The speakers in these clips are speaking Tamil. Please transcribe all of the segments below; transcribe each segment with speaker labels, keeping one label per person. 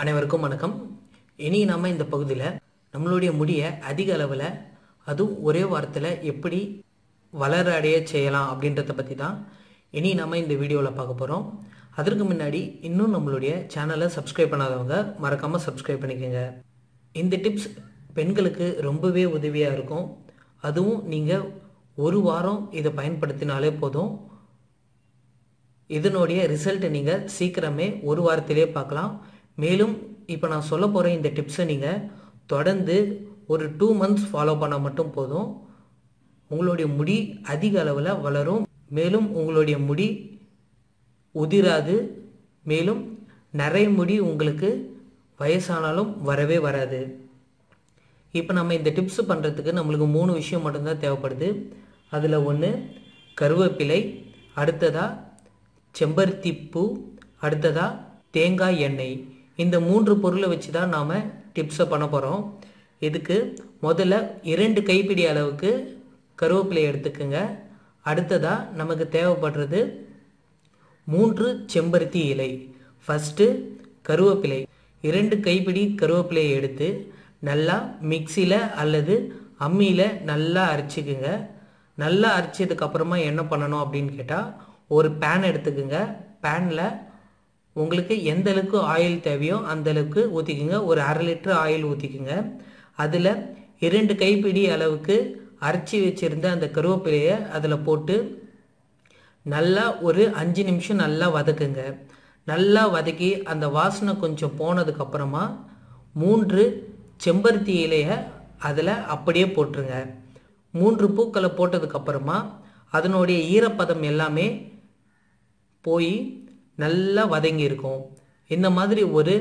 Speaker 1: அனைவருக்கும் வணக்கம். இனி நம்ம இந்த பகுதியில் நம்மளுடைய முடியை அதிக அளவில் அதுவும் ஒரே வாரத்தில் எப்படி வளர அடைய செய்யலாம் அப்படின்றத பற்றி தான் இனி நம்ம இந்த வீடியோவில் பார்க்க போகிறோம் அதற்கு முன்னாடி இன்னும் நம்மளுடைய சேனலை சப்ஸ்கிரைப் பண்ணாதவங்க மறக்காமல் சப்ஸ்கிரைப் பண்ணிக்கோங்க. இந்த டிப்ஸ் பெண்களுக்கு ரொம்பவே உதவியாக இருக்கும். அதுவும் நீங்கள் ஒரு வாரம் இதை பயன்படுத்தினாலே போதும். இதனுடைய ரிசல்ட்டை நீங்கள் சீக்கிரமே ஒரு வாரத்திலே பார்க்கலாம். மேலும் இப்போ நான் சொல்ல போகிற இந்த டிப்ஸை நீங்கள் தொடர்ந்து ஒரு டூ மந்த்ஸ் ஃபாலோ பண்ணால் மட்டும் போதும். உங்களுடைய முடி அதிக அளவில் வளரும். மேலும் உங்களுடைய முடி உதிராது. மேலும் நிறைய முடி உங்களுக்கு வயசானாலும் வரவே வராது. இப்போ நம்ம இந்த டிப்ஸ் பண்ணுறதுக்கு நம்மளுக்கு மூணு விஷயம் மட்டும்தான் தேவைப்படுது. அதில் ஒன்று கருவேப்பிலை அடுத்ததாக செம்பருத்தி பூ அடுத்ததாக தேங்காய் எண்ணெய். இந்த மூன்று பொருளை வச்சு தான் நாம் டிப்ஸை பண்ண போகிறோம் இதுக்கு முதல்ல இரண்டு கைப்பிடி அளவுக்கு கருவேப்பிலை எடுத்துக்கோங்க. அடுத்ததாக நமக்கு தேவைப்படுறது மூன்று செம்பருத்தி இலை. ஃபஸ்ட்டு கருவேப்பிலை. இரண்டு கைப்பிடி கருவேப்பிலையை எடுத்து நல்லா மிக்சியில் அல்லது அம்மியில் நல்லா அரைச்சிக்குங்க. நல்லா அரைச்சதுக்கப்புறமா என்ன பண்ணணும் அப்படின்னு கேட்டால் ஒரு பேன் எடுத்துக்கோங்க. பேனில் உங்களுக்கு எந்த அளவுக்கு ஆயில் தேவையோ அந்த அளவுக்கு ஊற்றிக்குங்க ஒரு அரை லிட்டர் ஆயில் ஊற்றிக்குங்க அதில் இரண்டு கைப்பிடி அளவுக்கு அரைச்சி வச்சுருந்த அந்த கருவேப்பிலையை அதில் போட்டு நல்லா ஒரு அஞ்சு நிமிஷம் நல்லா வதக்குங்க. நல்லா வதக்கி அந்த வாசனை கொஞ்சம் போனதுக்கப்புறமா மூன்று செம்பருத்தி இலையை அதில் அப்படியே போட்டுருங்க. மூன்று பூக்களை போட்டதுக்கப்புறமா அதனுடைய ஈரப்பதம் எல்லாமே போய் நல்லா வதங்கி இருக்கும். இந்த மாதிரி ஒரு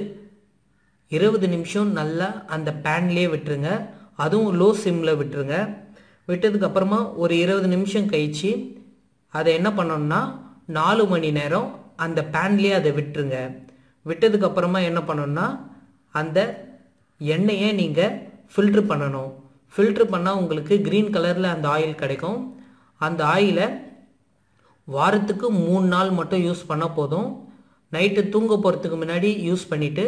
Speaker 1: இருபது நிமிஷம் நல்லா அந்த பேன்லேயே விட்டுருங்க. அதுவும் லோ சிம்மில் விட்டுருங்க விட்டதுக்கப்புறமா ஒரு இருபது நிமிஷம் கழித்து அதை என்ன பண்ணணும்னா நாலு மணி நேரம் அந்த பேன்லேயே அதை விட்டுருங்க. விட்டதுக்கப்புறமா என்ன பண்ணணும்னா அந்த எண்ணெயை நீங்கள் ஃபில்ட்ரு பண்ணணும். ஃபில்ட்ரு பண்ணால் உங்களுக்கு க்ரீன் கலரில் அந்த ஆயில் கிடைக்கும். அந்த ஆயிலை வாரத்துக்கு மூணு நாள் மட்டும் யூஸ் பண்ணால் போதும். நைட்டு தூங்க போகிறதுக்கு முன்னாடி யூஸ் பண்ணிவிட்டு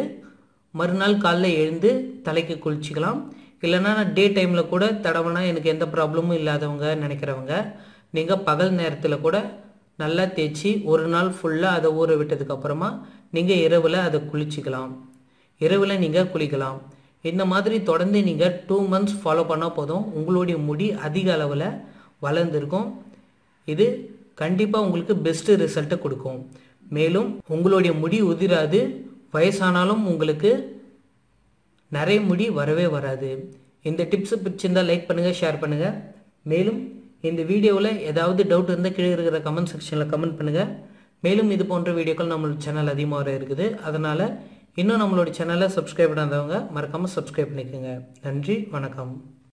Speaker 1: மறுநாள் காலைல எழுந்து தலைக்கு குளிச்சிக்கலாம். இல்லைன்னா டே டைமில் கூட தடவைனா எனக்கு எந்த ப்ராப்ளமும் இல்லாதவங்க நினைக்கிறவங்க நீங்கள் பகல் நேரத்தில் கூட நல்லா தேய்ச்சி ஒரு நாள் ஃபுல்லாக அதை ஊற விட்டதுக்கப்புறமா நீங்கள் இரவில் அதை குளிச்சிக்கலாம். இரவில் நீங்கள் குளிக்கலாம். இந்த மாதிரி தொடர்ந்து நீங்கள் டூ மந்த்ஸ் ஃபாலோ பண்ணால் போதும். உங்களுடைய முடி அதிக அளவில் வளர்ந்துருக்கும். இது கண்டிப்பாக உங்களுக்கு பெஸ்ட்டு ரிசல்ட்டை கொடுக்கும். மேலும் உங்களுடைய முடி உதிராது வயசானாலும் உங்களுக்கு நிறைய முடி வரவே வராது. இந்த டிப்ஸு பிடிச்சிருந்தால் லைக் பண்ணுங்கள் ஷேர் பண்ணுங்கள் மேலும் இந்த வீடியோவில் ஏதாவது டவுட் இருந்தால் கீழே இருக்கிற கமெண்ட் செக்ஷனில் கமெண்ட் பண்ணுங்கள் மேலும் இது போன்ற வீடியோக்கள் நம்மளோட சேனல் அதிகமாக வர இருக்குது. அதனால் இன்னும் நம்மளோட சேனலை சப்ஸ்கிரைப் பண்ணாதவங்க மறக்காமல் சப்ஸ்கிரைப் பண்ணிக்கோங்க. நன்றி வணக்கம்.